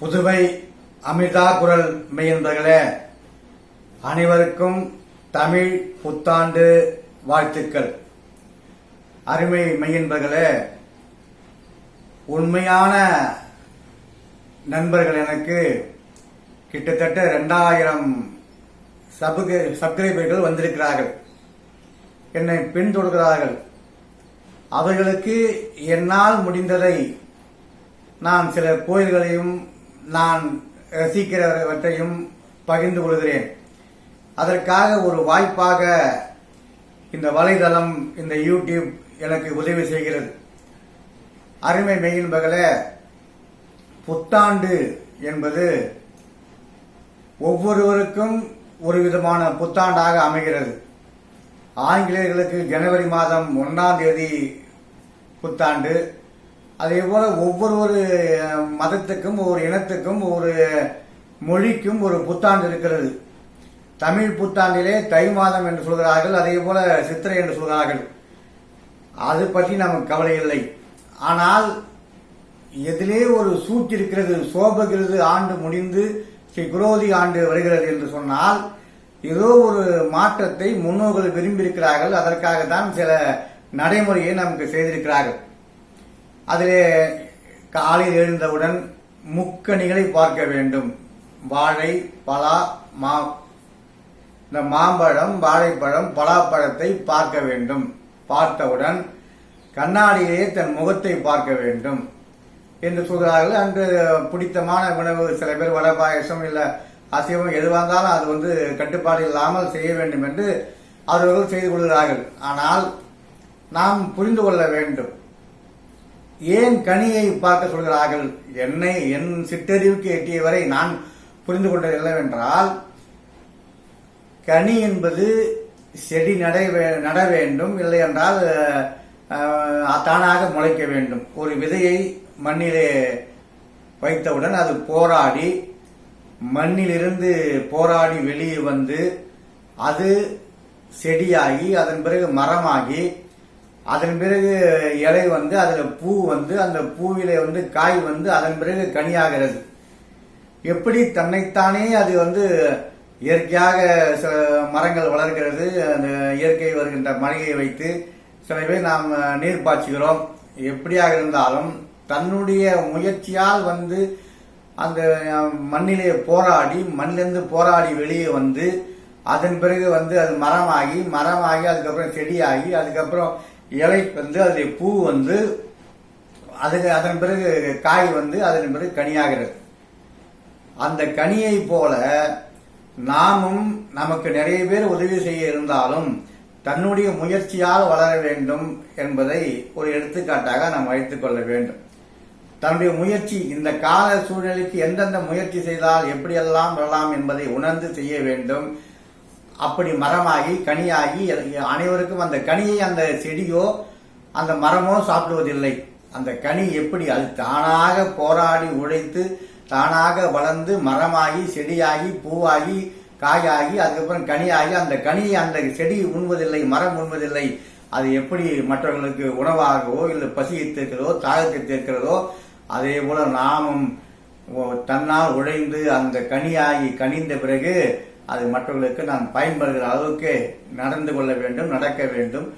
புதுவை அமிர்தா குரல் மெய்யன்பர்களே அனைவருக்கும் தமிழ் புத்தாண்டு வாழ்த்துக்கள். அருமை மெய்யன்பர்களே உண்மையான நண்பர்கள் எனக்கு கிட்டத்தட்ட ரெண்டாயிரம் சபுக சப்ஸ்கிரைபர்கள் வந்திருக்கிறார்கள். என்னை பின்தொடர்கிறார்கள். அவர்களுக்கு என்னால் முடிந்ததை நான் சில கோயில்களையும் நான் ரசிக்கிறவற்றையும் பகிர்ந்து கொள்கிறேன். அதற்காக ஒரு வாய்ப்பாக இந்த வலைதளம் இந்த யூடியூப் எனக்கு உதவி செய்கிறது. அருமை மெயின் பகல புத்தாண்டு என்பது ஒவ்வொருவருக்கும் ஒரு விதமான புத்தாண்டாக அமைகிறது. ஆங்கிலேயர்களுக்கு ஜனவரி மாதம் ஒன்றாம் தேதி புத்தாண்டு. அதே போல ஒவ்வொரு ஒரு மதத்துக்கும் ஒரு இனத்துக்கும் ஒரு மொழிக்கும் ஒரு புத்தாண்டு இருக்கிறது. தமிழ் புத்தாண்டிலே தை மாதம் என்று சொல்கிறார்கள் அதே போல சித்திரை என்று சொல்கிறார்கள். அது பற்றி நமக்கு கவலை இல்லை. ஆனால் எதிலே ஒரு சூழ்ச்சி இருக்கிறது சோபகிருது ஆண்டு முடிந்து ஸ்ரீ குரோதி ஆண்டு வருகிறது என்று சொன்னால் ஏதோ ஒரு மாற்றத்தை முன்னோர்கள் விரும்பியிருக்கிறார்கள் அதற்காகத்தான் சில நடைமுறையை நமக்கு செய்திருக்கிறார்கள். அதிலே காலையில் எழுந்தவுடன் முக்கணிகளை பார்க்க வேண்டும். வாழை பலா மா இந்த மாம்பழம் வாழைப்பழம் பலாப்பழத்தை பார்க்க வேண்டும். பார்த்தவுடன் கண்ணாடியிலே தன் முகத்தை பார்க்க வேண்டும். என்று சொல்கிறார்கள். அன்று பிடித்தமான உணவு சில பேர் வடை பாயசம் இல்லை அசைவம் எதுவாக இருந்தாலும் அது வந்து கட்டுப்பாடு இல்லாமல் செய்ய வேண்டும் என்று அவர்கள் செய்து கொள்கிறார்கள். ஆனால் நாம் புரிந்து கொள்ள வேண்டும். ஏன் கனியை பார்க்க சொல்கிறார்கள்? என்னை என் சிற்றறிவுக்கு எட்டிய வரை நான் புரிந்து கொண்டது என்னவென்றால் கனி என்பது செடி நடை வே- நட வேண்டும் இல்லை என்றால் தானாக முளைக்க வேண்டும். ஒரு விதையை மண்ணிலே வைத்தவுடன் அது போராடி மண்ணிலிருந்து போராடி வெளியே வந்து அது செடியாகி அதன் பிறகு மரமாகி அதன் பிறகு இலை வந்து அதில் பூ வந்து அந்த பூவிலே வந்து காய் வந்து அதன் பிறகு கனியாகிறது. எப்படி தன்னைத்தானே அது வந்து இயற்கையாக சில மரங்கள் வளர்கிறது அந்த இயற்கை வருகின்ற மழையை வைத்து சில பேர் நாம் நீர் பாய்ச்சுகிறோம். எப்படியாக இருந்தாலும் தன்னுடைய முயற்சியால் வந்து அந்த மண்ணிலே போராடி மண்ணிலிருந்து போராடி வெளியே வந்து அதன் பிறகு வந்து அது மரமாகி மரமாகி அதுக்கப்புறம் செடியாகி அதுக்கப்புறம் இலை வந்து அதில் பூ வந்து அதுக்கு அதன் பிறகு காய் வந்து அதன் பிறகு கனியாகிறது. அந்த கனியை போல நாமும் நமக்கு நிறைய பேர் உதவி செய்ய இருந்தாலும் தன்னுடைய முயற்சியால் வளர வேண்டும் என்பதை ஒரு எடுத்துக்காட்டாக நாம் வைத்துக்கொள்ள வேண்டும். தன்னுடைய முயற்சி இந்த கால சூழ்நிலைக்கு எந்தெந்த முயற்சி செய்தால் எப்படியெல்லாம் வரலாம் என்பதை உணர்ந்து செய்ய வேண்டும். அப்படி மரமாகி கனியாகி அனைவருக்கும் அந்த கனியை அந்த செடியோ அந்த மரமோ சாப்பிடுவதில்லை. அந்த கனி எப்படி அது தானாக போராடி உழைத்து தானாக வளர்ந்து மரமாகி செடியாகி பூவாகி காயாகி அதுக்கப்புறம் கனியாகி அந்த கனியை அந்த செடி உண்பதில்லை மரம் உண்பதில்லை. அது எப்படி மற்றவர்களுக்கு உணவாகவோ இல்லை பசியை தீர்க்கிறதோ தாகத்தை தீர்க்கிறதோ அதே போல நாமும் தன்னால் உழைந்து அந்த கனியாகி கனிந்த பிறகு அது மற்றவர்களுக்கு நாம் பயன்படுகிற அளவுக்கு நடந்து கொள்ள வேண்டும் நடக்க வேண்டும்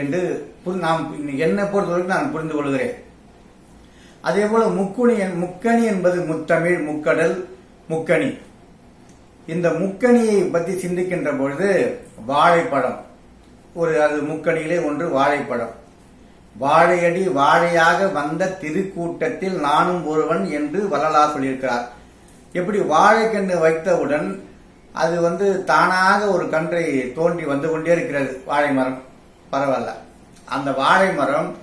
என்று நாம் என்னை பொறுத்தவரைக்கும் நான் புரிந்து கொள்கிறேன். அதே போல முக்குணி முக்கணி என்பது முத்தமிழ் முக்கடல் முக்கணி இந்த முக்கணியை பற்றி சிந்திக்கின்ற பொழுது வாழைப்படம் ஒரு அது முக்கணியிலே ஒன்று வாழைப்படம் வாழையடி வாழையாக வந்த திருக்கூட்டத்தில் நானும் ஒருவன் என்று வள்ளலார் சொல்லியிருக்கிறார். எப்படி வாழைக்கண்ணு வைத்தவுடன் அது வந்து தானாக ஒரு கன்றை தோன்றி வந்து கொண்டே இருக்கிறது. வாழை மரம். பரவாயில்ல. அந்த வாழை மரம்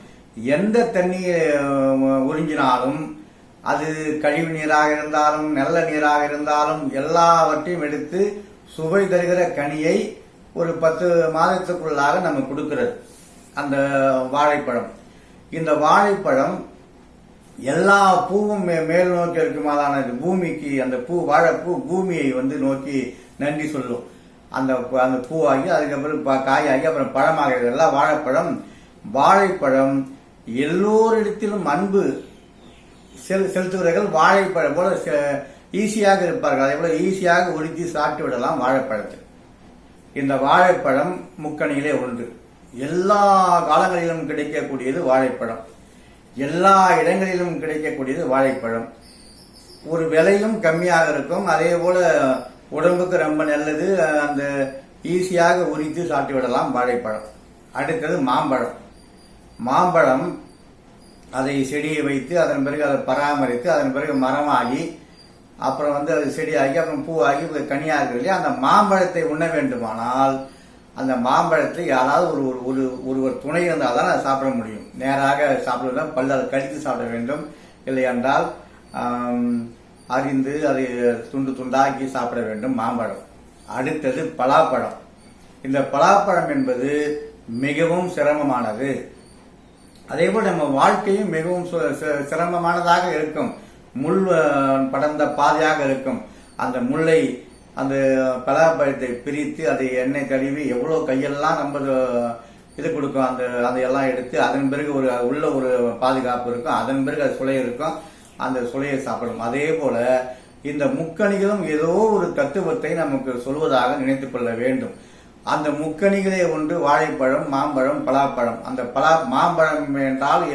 எந்த தண்ணியை உறிஞ்சினாலும் அது கழிவு நீராக இருந்தாலும் நல்ல நீராக இருந்தாலும் எல்லாவற்றையும் எடுத்து சுவை தருகிற கனியை ஒரு பத்து மாதத்துக்குள்ளாக நம்ம கொடுக்கிறது. அந்த வாழைப்பழம். இந்த வாழைப்பழம் எல்லா பூவும் மே- மேல் நோக்கி இருக்குமாதான பூமிக்கு அந்த பூ வாழைப்பூ பூமியை வந்து நோக்கி நன்றி சொல்லும். அந்த ப- அந்த பூவாகி அதுக்கப்புறம் காயாகி அப்புறம் பழமாகிறது. எல்லாம் வாழைப்பழம். வாழைப்பழம் எல்லோரிடத்திலும் அன்பு. செல் செலுத்துகிறவர்கள் வாழைப்பழம் போல ஈஸியாக இருப்பார்கள். அதே போல ஈஸியாக உறுத்தி சாப்பிட்டு விடலாம் வாழைப்பழத்தை. இந்த வாழைப்பழம் முக்கணியிலே உண்டு. எல்லா காலங்களிலும் கிடைக்கக்கூடியது வாழைப்பழம். எல்லா இடங்களிலும் கிடைக்கக்கூடியது வாழைப்பழம். ஒரு விலையும் கம்மியாக இருக்கும். அதே போல உடம்புக்கு ரொம்ப நல்லது அந்த ஈஸியாக உரித்து சாப்பிட்டு விடலாம் வாழைப்பழம். அடுத்தது மாம்பழம். மாம்பழம் அதை செடியை வைத்து அதன் பிறகு அதை பராமரித்து அதன் பிறகு மரமாகி அப்புறம் வந்து அது செடியாகி அப்புறம் பூவாகி கனியாக கனியா இல்லையா? அந்த மாம்பழத்தை உண்ண வேண்டுமானால் அந்த மாம்பழத்தை யாராவது ஒரு ஒரு ஒரு ஒருவர் துணை இருந்தால் தான் அதை சாப்பிட முடியும். நேராக சாப்பிடுவதா அதை கடித்து சாப்பிட வேண்டும். இல்லை என்றால் அறிந்து அதை துண்டு துண்டாக்கி சாப்பிட வேண்டும் மாம்பழம். அடுத்தது பலாப்பழம். இந்த பலாப்பழம் என்பது மிகவும் சிரமமானது. அதே போல் நம்ம வாழ்க்கையும் மிகவும் சு- சிரமமானதாக இருக்கும். முள் படர்ந்த பாதையாக இருக்கும். அந்த முல்லை அந்த பலாப்பழத்தை பிரித்து அதை எண்ணெய் கழுவி எவ்வளோ கையெல்லாம் நம்ம இது கொடுக்கும் அந்த அதையெல்லாம் எடுத்து அதன் பிறகு ஒரு உள்ள ஒரு பாதுகாப்பு இருக்கும். அதன் பிறகு அது சுளை இருக்கும். அந்த சுளையை சாப்பிடும் அதே போல இந்த முக்கணிகளும் ஏதோ ஒரு தத்துவத்தை நமக்கு சொல்வதாக நினைத்துக் கொள்ள வேண்டும். அந்த முக்கணிகளே ஒன்று வாழைப்பழம் மாம்பழம் பலாப்பழம். அந்த பலா மாம்பழம் என்றால்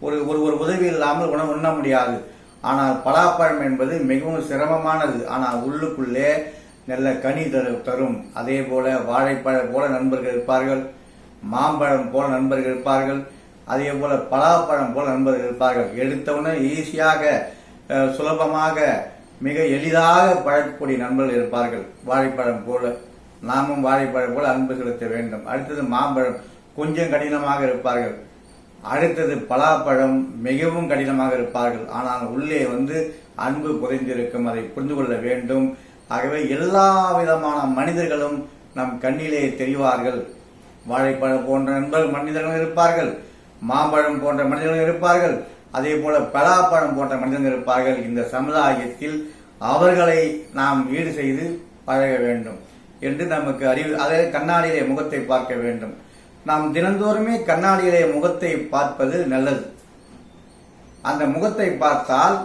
ஒரு ஒரு ஒரு உதவி இல்லாமல் உணவு உண்ண முடியாது. ஆனால் பலாப்பழம் என்பது மிகவும் சிரமமானது. ஆனால் உள்ளுக்குள்ளே நல்ல கனி தரு தரும். அதே போல வாழைப்பழம் போல நண்பர்கள் இருப்பார்கள். மாம்பழம் போல நண்பர்கள் இருப்பார்கள். அதே போல பலாப்பழம் போல நண்பர்கள் இருப்பார்கள். எடுத்தவுடனே ஈஸியாக சுலபமாக மிக எளிதாக பழக்கக்கூடிய நண்பர்கள் இருப்பார்கள். வாழைப்பழம் போல நாமும் வாழைப்பழம் போல அன்பு செலுத்த வேண்டும். அடுத்தது மாம்பழம் கொஞ்சம் கடினமாக இருப்பார்கள். அடுத்தது பலாப்பழம் மிகவும் கடினமாக இருப்பார்கள். ஆனால் உள்ளே வந்து அன்பு புதைந்திருக்கும் அதை புரிந்து கொள்ள வேண்டும். ஆகவே எல்லா விதமான மனிதர்களும் நம் கண்ணிலே தெரிவார்கள். வாழைப்பழம் போன்ற நண்பர்கள் மனிதர்களும் இருப்பார்கள். மாம்பழம் போன்ற மனிதர்கள் இருப்பார்கள். அதே போல பலாப்பழம் போன்ற மனிதர்கள் இருப்பார்கள். இந்த சமுதாயத்தில் அவர்களை நாம் ஈடு செய்து பழக வேண்டும் என்று நமக்கு அறிவு அதே கண்ணாடியிலே முகத்தை பார்க்க வேண்டும். நாம் தினந்தோறுமே கண்ணாடியிலே முகத்தை பார்ப்பது நல்லது. அந்த முகத்தை பார்த்தால்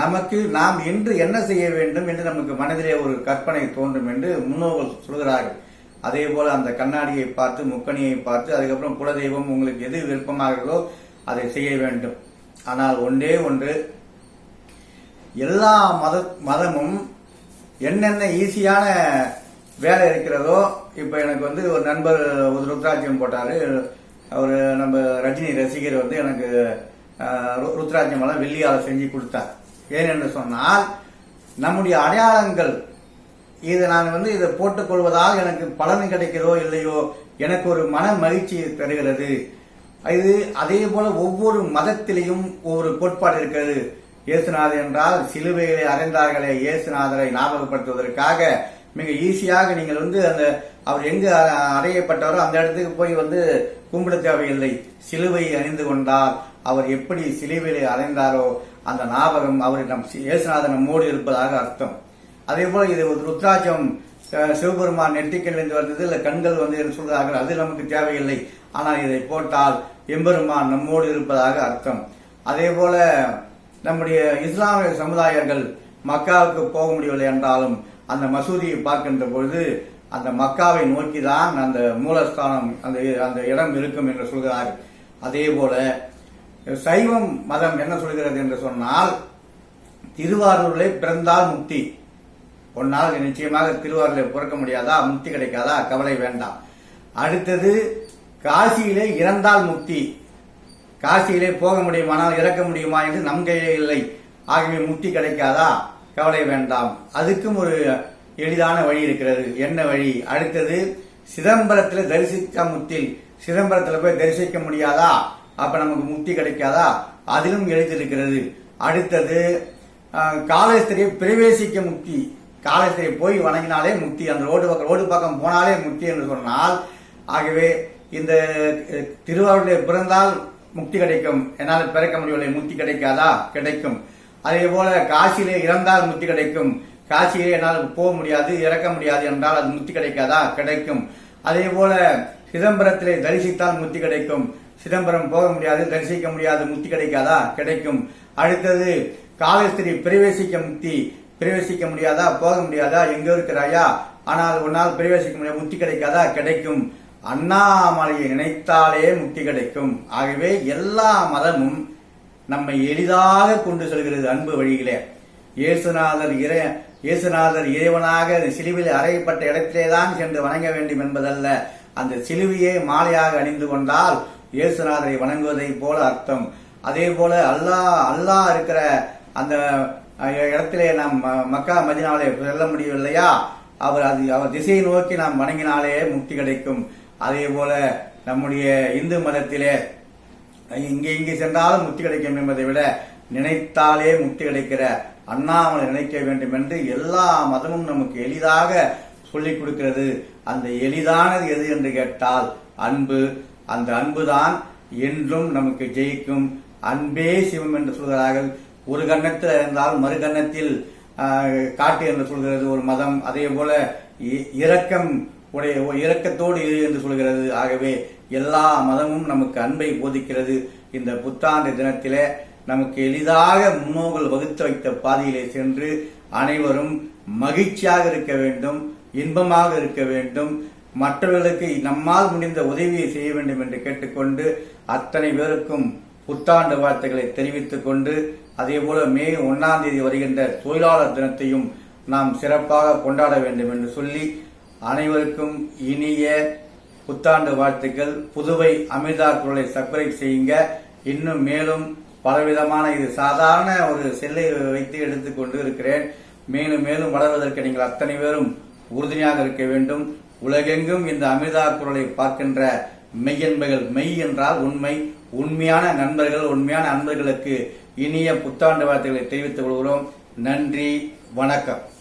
நமக்கு நாம் இன்று என்ன செய்ய வேண்டும் என்று நமக்கு மனதிலே ஒரு கற்பனை தோன்றும் என்று முன்னோர்கள் சொல்கிறார்கள். அதே போல அந்த கண்ணாடியை பார்த்து முக்கணியை பார்த்து அதுக்கப்புறம் குலதெய்வம் உங்களுக்கு எது விருப்பமாகிறதோ அதை செய்ய வேண்டும். ஆனால் ஒன்றே ஒன்று எல்லா மத மதமும் என்னென்ன ஈஸியான வேலை இருக்கிறதோ இப்போ எனக்கு வந்து ஒரு நண்பர் ஒரு ருத்ராட்சியம் போட்டாரு. அவர் நம்ம ரஜினி ரசிகர் வந்து எனக்கு அஹ், ருத்ராட்சியம் எல்லாம் வெள்ளியால் செஞ்சு கொடுத்தார். ஏனென்று சொன்னால் நம்முடைய அடையாளங்கள் இதை நான் வந்து இதை போட்டுக்கொள்வதால் எனக்கு பலன் கிடைக்கிறதோ இல்லையோ எனக்கு ஒரு மன மகிழ்ச்சி தருகிறது. இது அதே போல ஒவ்வொரு மதத்திலையும் ஒவ்வொரு கோட்பாடு இருக்கிறது. இயேசுநாதர் என்றால் சிலுவையிலே அறைந்தார்களே இயேசுநாதரை ஞாபகப்படுத்துவதற்காக. மிக ஈஸியாக நீங்கள் வந்து அந்த அவர் எங்கு அறையப்பட்டாரோ அந்த இடத்துக்கு போய் வந்து கும்பிட தேவையில்லை. சிலுவை அணிந்து கொண்டால் அவர் எப்படி சிலுவையிலே அறைந்தாரோ அந்த ஞாபகம் அவர் நம் இயேசுநாதன் நம்மோடு இருப்பதாக அர்த்தம். அதே போல இது ஒரு ருத்ராட்சம் சிவபெருமான் நெற்றிக்கல்லிருந்து வந்தது இல்ல கண்கள் வந்து என்று சொல்கிறார்கள் அது நமக்கு தேவையில்லை. ஆனால் இதை போட்டால் எம்பெருமான் நம்மோடு இருப்பதாக அர்த்தம். அதே போல நம்முடைய இஸ்லாமிய சமுதாயங்கள் மக்காவுக்கு போக முடியவில்லை என்றாலும் அந்த மசூதியை பார்க்கின்ற பொழுது அந்த மக்காவை நோக்கி தான் அந்த மூலஸ்தானம் அந்த அந்த இடம் இருக்கும் என்று சொல்கிறார். அதே போல சைவம் மதம் என்ன சொல்கிறது என்று சொன்னால் திருவாரூரில் பிறந்தால் முக்தி. ஒன்னால் நிச்சயமாக திருவாரூரில் பிறக்க முடியாதா? முக்தி கிடைக்காதா? கவலை வேண்டாம். அடுத்தது காசியிலே இறந்தால் முக்தி. காசியிலே போக முடியுமானால் இறக்க முடியுமா என்று நம் கையிலே இல்லை. ஆகவே முக்தி கிடைக்காதா? கவலை வேண்டாம். அதுக்கும் ஒரு எளிதான வழி இருக்கிறது. என்ன வழி? அடுத்தது சிதம்பரத்தில் தரிசிக்க முத்தில் சிதம்பரத்தில் போய் தரிசிக்க முடியாதா? அப்ப நமக்கு முக்தி கிடைக்காதா? அதிலும் எழுதியிருக்கிறது அடுத்தது அஹ், பிரவேசிக்க முக்தி. காலேஸ்வரியை போய் வணங்கினாலே முக்தி அந்த ரோடு பக்கம் ரோடு பக்கம் போனாலே முக்தி என்று சொன்னால் ஆகவே இந்த திருவாரூரில் திருவாரூரிலே பிறந்தால் முக்தி கிடைக்கும். என்னால் பிறக்க முடியவில்லை முக்தி கிடைக்காதா? கிடைக்கும். அதே போல காசியிலே இறந்தால் முக்தி கிடைக்கும். காசியிலே என்னால் போக முடியாது இறக்க முடியாது என்றால் அது முக்தி கிடைக்காதா? கிடைக்கும். அதே போல சிதம்பரத்திலே தரிசித்தால் முக்தி கிடைக்கும். சிதம்பரம் போக முடியாது தரிசிக்க முடியாது முக்தி கிடைக்காதா? கிடைக்கும். அடுத்தது காலஸ்திரி பிரவேசிக்க முக்தி. பிரவேசிக்க முடியாதா? போக முடியாதா? எங்கே இருக்கிறாயா? ஆனால் உன்னால் பிரவேசிக்க முடியாது முத்தி கிடைக்காதா? கிடைக்கும். அண்ணாமலையை நினைத்தாலே முக்தி கிடைக்கும். ஆகவே எல்லா மதமும் நம்மை எளிதாக கொண்டு செல்கிறது அன்பு வழிகளே இயேசுநாதர் இறை இயேசுநாதர் இறைவனாக சிலுவில் அறையப்பட்ட இடத்திலே தான் சென்று வணங்க வேண்டும் என்பதல்ல. அந்த சிலுவையை மாலையாக அணிந்து கொண்டால் இயேசுநாதரை வணங்குவதை போல அர்த்தம். அதே போல அல்லாஹ் அல்லாஹ் இருக்கிற அந்த இடத்திலே நாம் ம- மக்கா மதினாலே செல்ல முடியவில்லையா அவர் அது அவர் திசையை நோக்கி நாம் வணங்கினாலே முக்தி கிடைக்கும். அதே போல நம்முடைய இந்து மதத்திலே இங்கே இங்கே சென்றாலும் முக்தி கிடைக்கும் என்பதை விட நினைத்தாலே முக்தி கிடைக்கிற அண்ணாமலை நினைக்க வேண்டும் என்று எல்லா மதமும் நமக்கு எளிதாக சொல்லிக் கொடுக்கிறது. அந்த எளிதானது எது என்று கேட்டால் அன்பு. அந்த அன்புதான் என்றும் நமக்கு ஜெயிக்கும். அன்பே சிவம் என்று சொல்கிறார்கள். ஒரு கன்னத்தில் இருந்தால் மறு கன்னத்தில் காட்டு என்று சொல்கிறது ஒரு மதம். அதே போல இ- இரக்கம் உடைய இரக்கத்தோடு இரு என்று சொல்கிறது. ஆகவே எல்லா மதமும் நமக்கு அன்பை போதிக்கிறது. இந்த புத்தாண்டு தினத்திலே நமக்கு எளிதாக முன்னோர்கள் வகுத்து வைத்த பாதையிலே சென்று அனைவரும் மகிழ்ச்சியாக இருக்க வேண்டும் இன்பமாக இருக்க வேண்டும். மற்றவர்களுக்கு நம்மால் முடிந்த உதவியை செய்ய வேண்டும் என்று கேட்டுக்கொண்டு அத்தனை பேருக்கும் புத்தாண்டு வாழ்த்துக்களை தெரிவித்துக் கொண்டு அதே போல மே ஒன்னாம் தேதி வருகின்ற தொழிலாளர் தினத்தையும் நாம் சிறப்பாக கொண்டாட வேண்டும் என்று சொல்லி அனைவருக்கும் இனிய புத்தாண்டு வாழ்த்துக்கள். புதுவை அமிர்தா குரலை சப்ஸ்கிரைப் செய்யுங்க. இன்னும் மேலும் பலவிதமான இது சாதாரண ஒரு செல்லை வைத்து எடுத்துக்கொண்டு இருக்கிறேன். மேலும் மேலும் வளர்வதற்கு நீங்கள் அத்தனை பேரும் உறுதுணையாக இருக்க வேண்டும். உலகெங்கும் இந்த அமிர்தா குரலை பார்க்கின்ற மெய்யன்மைகள் மெய் என்றால் உண்மை. உண்மையான நண்பர்கள் உண்மையான அன்பர்களுக்கு இனிய புத்தாண்டு வார்த்தைகளை தெரிவித்துக் கொள்கிறோம். நன்றி வணக்கம்.